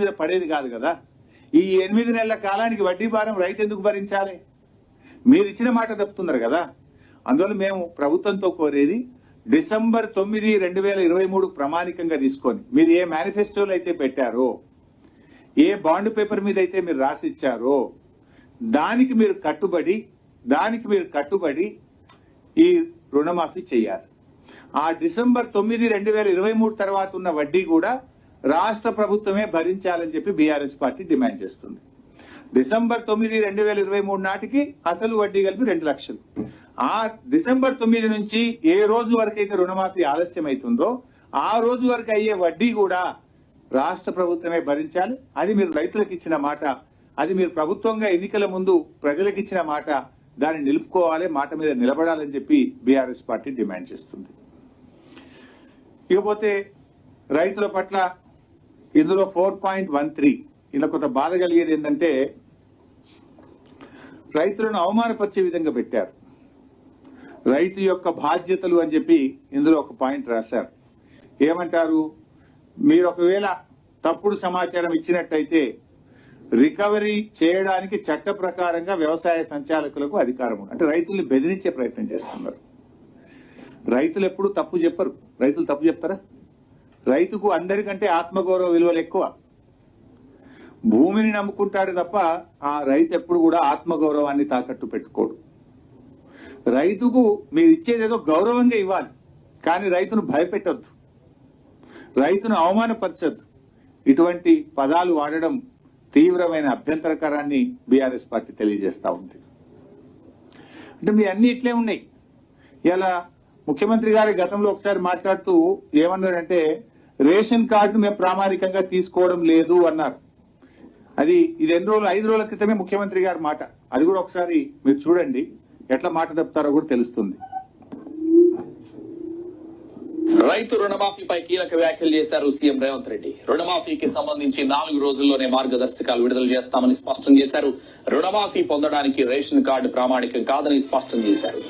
మీద పడేది కాదు కదా. ఈ ఎనిమిది నెలల కాలానికి వడ్డీ భారం రైతు ఎందుకు భరించాలి? మీరు ఇచ్చిన మాట తప్పుతున్నారు కదా. అందువల్ల మేము ప్రభుత్వంతో కోరేది డిసెంబర్ తొమ్మిది రెండు వేల ఇరవై మూడు ప్రామాణికంగా తీసుకొని మీరు ఏ మేనిఫెస్టోలు అయితే పెట్టారో ఏ బాండ్ పేపర్ మీద అయితే మీరు రాసిచ్చారో దానికి మీరు కట్టుబడి దానికి మీరు కట్టుబడి ఈ రుణమాఫీ చేయాలి. ఆ డిసెంబర్ తొమ్మిది రెండు వేల ఇరవై మూడు తర్వాత ఉన్న వడ్డీ కూడా రాష్ట్ర ప్రభుత్వమే భరించాలని చెప్పి బీఆర్ఎస్ పార్టీ డిమాండ్ చేస్తుంది. డిసెంబర్ తొమ్మిది రెండు వేల ఇరవై మూడు నాటికి అసలు వడ్డీ కలిపి రెండు లక్షలు. ఆ డిసెంబర్ తొమ్మిది నుంచి ఏ రోజు వరకైతే రుణమాఫీ ఆలస్యం అవుతుందో ఆ రోజు వరకు అయ్యే వడ్డీ కూడా రాష్ట్ర ప్రభుత్వమే భరించాలి. అది మీరు రైతులకు ఇచ్చిన మాట అది మీరు ప్రభుత్వంగా ఎన్నికల ముందు ప్రజలకు ఇచ్చిన మాట దాన్ని నిలుపుకోవాలి మాట మీద నిలబడాలని చెప్పి బీఆర్ఎస్ పార్టీ డిమాండ్ చేస్తుంది. ఇకపోతే రైతుల పట్ల ఇందులో ఫోర్ పాయింట్ వన్ త్రీ. ఇలా కొంత బాధ కలిగేది ఏంటంటే రైతులను అవమానపరిచే విధంగా పెట్టారు. రైతు యొక్క బాధ్యతలు అని చెప్పి ఇందులో ఒక పాయింట్ రాశారు. ఏమంటారు? మీరు ఒకవేళ తప్పుడు సమాచారం ఇచ్చినట్టయితే రికవరీ చేయడానికి చట్ట ప్రకారంగా వ్యవసాయ సంచాలకులకు అధికారం అంటే రైతుల్ని బెదిరించే ప్రయత్నం చేస్తున్నారు. రైతులు ఎప్పుడు తప్పు చెప్పరు. రైతులు తప్పు చెప్తారా? రైతుకు అందరికంటే ఆత్మగౌరవ విలువలు ఎక్కువ. భూమిని నమ్ముకుంటాడు తప్ప ఆ రైతు ఎప్పుడు కూడా ఆత్మగౌరవాన్ని తాకట్టు పెట్టుకోడు. రైతుకు మీరు ఇచ్చేది ఏదో గౌరవంగా ఇవ్వాలి కానీ రైతును భయపెట్టొద్దు. రైతును అవమానపరచద్దు. ఇటువంటి పదాలు వాడడం తీవ్రమైన అభ్యంతరకరాన్ని బీఆర్ఎస్ పార్టీ తెలియజేస్తా ఉంది. అంటే మీ అన్ని ఇట్లే ఉన్నాయి. ఇలా ముఖ్యమంత్రి గారి గతంలో ఒకసారి మాట్లాడుతూ ఏమన్నారంటే రేషన్ కార్డు మేము ప్రామాణికంగా తీసుకోవడం లేదు అన్నారు. అది ఇది ఎన్ని రోజులు ఐదు రోజుల క్రితమే ముఖ్యమంత్రి గారి మాట. అది కూడా ఒకసారి మీరు చూడండి ఎట్లా మాట తప్పుతారో కూడా తెలుస్తుంది. రైతు రుణమాఫీపై కీలక వ్యాఖ్యలు చేశారు సీఎం రేవంత్ రెడ్డి. రుణమాఫీకి సంబంధించి నాలుగు రోజుల్లోనే మార్గదర్శకాలు విడుదల చేస్తామని స్పష్టం చేశారు. రుణమాఫీ పొందడానికి రేషన్ కార్డు ప్రామాణికం కాదని స్పష్టం చేశారు.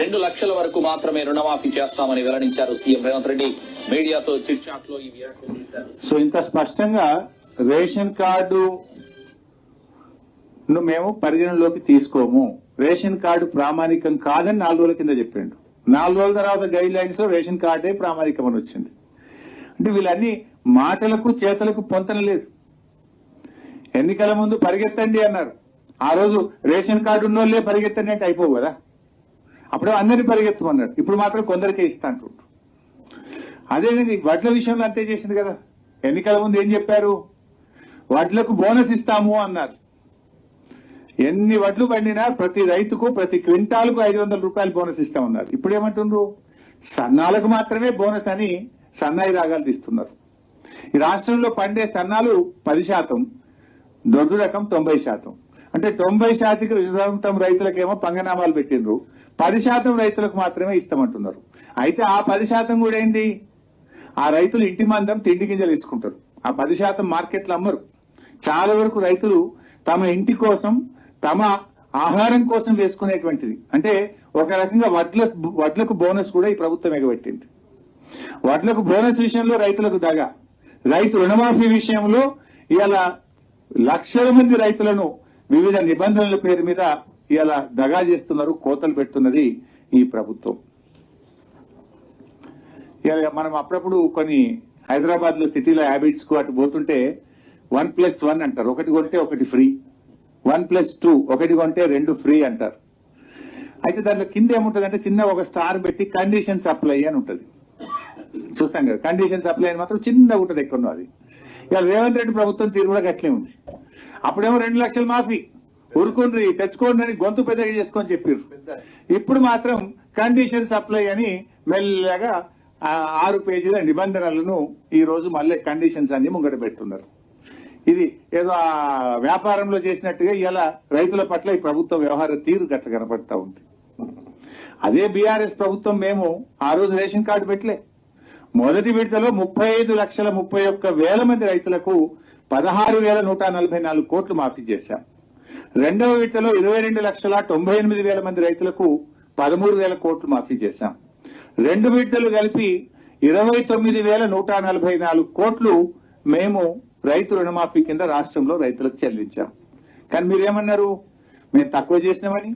రెండు లక్షల వరకు మాత్రమే రుణమాఫీ చేస్తామని వెల్లడించారు సీఎం రేవంత్ రెడ్డి. మీడియాతో చిట్ చాట్లో ఈ వ్యాఖ్యలు చేశారు. సో ఇంత స్పష్టంగా రేషన్ కార్డు ను మేము పరిగణలోకి తీసుకోము. రేషన్ కార్డు ప్రామాణికం కాదని నాలుగు రోజుల కింద చెప్పిండు. నాలుగు రోజుల తర్వాత గైడ్ లైన్స్లో రేషన్ కార్డే ప్రామాణికమని వచ్చింది. అంటే వీళ్ళన్ని మాటలకు చేతలకు పొంతన లేదు. ఎన్నికల ముందు పరిగెత్తండి అన్నారు. ఆ రోజు రేషన్ కార్డు ఉన్నోళ్ళే పరిగెత్తండి అంటే అయిపోవు కదా. అప్పుడు అందరినీ పరిగెత్తమన్నారు. ఇప్పుడు మాత్రం కొందరికే ఇస్తా అంటుండ్రు అదే వడ్ల విషయంలో అంతే చేసింది కదా. ఎన్నికల ముందు ఏం చెప్పారు? వడ్లకు బోనస్ ఇస్తాము అన్నారు. ఎన్ని వడ్లు పండినా ప్రతి రైతుకు ప్రతి క్వింటాల్కు ఐదు వందల రూపాయలు బోనస్ ఇస్తామన్నారు ఇప్పుడు ఏమంటుండ్రు సన్నాలకు మాత్రమే బోనస్ అని సన్నాయి రాగాలు తీస్తున్నారు. ఈ రాష్ట్రంలో పండే సన్నాలు పది శాతం దొడ్డు రకం తొంభై శాతం. అంటే తొంభై శాతం రైతులకేమో పంగనామాలు పెట్టిండ్రు. పది శాతం రైతులకు మాత్రమే ఇస్తామంటున్నారు. అయితే ఆ పది శాతం కూడా ఏంది? ఆ రైతులు ఇంటి మందం తిండి గింజలు ఇసుకుంటారు ఆ పది శాతం మార్కెట్లు అమ్మరు. చాలా వరకు రైతులు తమ ఇంటి కోసం తమ ఆహారం కోసం వేసుకునేటువంటిది. అంటే ఒక రకంగా వడ్ల వడ్లకు బోనస్ కూడా ఈ ప్రభుత్వం ఎగబెట్టింది. వడ్లకు బోనస్ విషయంలో రైతులకు దగ. రైతు రుణమాఫీ విషయంలో ఇలా లక్షల మంది రైతులను వివిధ నిబంధనల పేరు మీద ఇలా దగా చేస్తున్నారు కోతలు పెడుతున్నది ఈ ప్రభుత్వం. ఇవాళ మనం అప్పుడప్పుడు కొన్ని హైదరాబాద్లో సిటీలో హ్యాబిట్స్కు అటు పోతుంటే వన్ ప్లస్ వన్ అంటారు. ఒకటి కొంటే ఒకటి ఫ్రీ. వన్ ప్లస్ టూ ఒకటి కొంటే రెండు ఫ్రీ అంటారు. అయితే దాంట్లో కింద ఏముంటది అంటే చిన్న ఒక స్టార్ పెట్టి కండిషన్ సప్లై అని ఉంటది. చూస్తాం కదా కండిషన్ సప్లై అని మాత్రం చిన్నగా ఉంటది ఎక్కడో అది. ఇవాళ రేవంత్ రెడ్డి ప్రభుత్వం తీరు కూడా గట్లే ఉంది. అప్పుడేమో రెండు లక్షల మాఫీ. ఉరుకుండ్రి తెచ్చుకోండి అని గొంతు పెద్దగా చేసుకొని చెప్పారు ఇప్పుడు మాత్రం కండిషన్ సప్లై అని మెల్లగా ఆరు పేజీల నిబంధనలను ఈ రోజు మళ్ళీ కండిషన్స్ అన్ని ముంగట పెడుతున్నారు. ఇది ఏదో వ్యాపారంలో చేసినట్టుగా ఇలా రైతుల పట్ల ఈ ప్రభుత్వ వ్యవహార తీరు గట్ల కనపడతా ఉంది. అదే బీఆర్ఎస్ ప్రభుత్వం మేము ఆ రోజు రేషన్ కార్డు పెట్టలే. మొదటి విడతలో ముప్పై ఐదు లక్షల ముప్పై ఒక్క వేల మంది రైతులకు పదహారు వేల నూట నలభై నాలుగు కోట్లు మాఫీ చేశాం. రెండవ విడతలో ఇరవై రెండు లక్షల తొంభై ఎనిమిది వేల మంది రైతులకు పదమూడు వేల కోట్లు మాఫీ చేశాం. రెండు విడతలు కలిపి ఇరవై తొమ్మిది వేల నూట నలభై నాలుగు కోట్లు మేము రైతు రుణమాఫీ కింద రాష్ట్రంలో రైతులకు చెల్లించాం. కానీ మీరేమన్నారు? మేము తక్కువ చేసినామని?